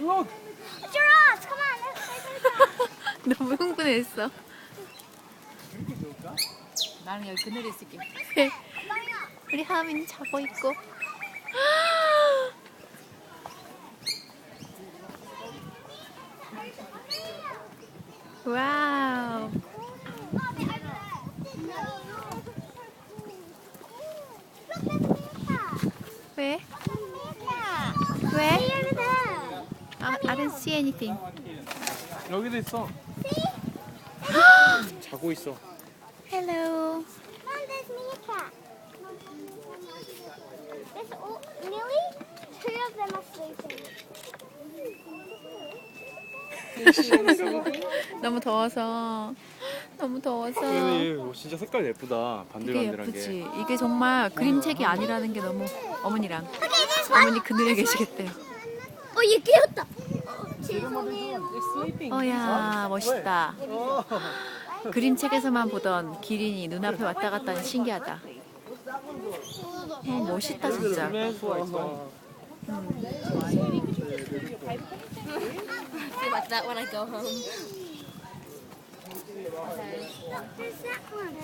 Look. Giraffes, come on, let's them. 너무 흥분했어. 이렇게 좋을까? 나는 여기 그늘에 있을게. 우리 하민이 자고 있고. 와우. 왜? 왜? 아, I don't see anything. 여기도 있어. 자고 있어. Hello. Mom, there's meerkat. There's all, nearly two of them are sleeping. 너무 더워서. 너무 더워서. 얘 진짜 색깔 예쁘다. 이게 반들반들한 게. 예쁘지. 이게 정말 그림책이 아니라는 게 너무 어머니랑 어머니 그늘에 계시겠대요. 어, 얘 깨었다. 죄송해요. 어야 멋있다. 그림책에서만 보던 기린이 눈앞에 왔다 갔다 하니 신기하다. 어 멋있다 진짜. like that when I go home. There's that one.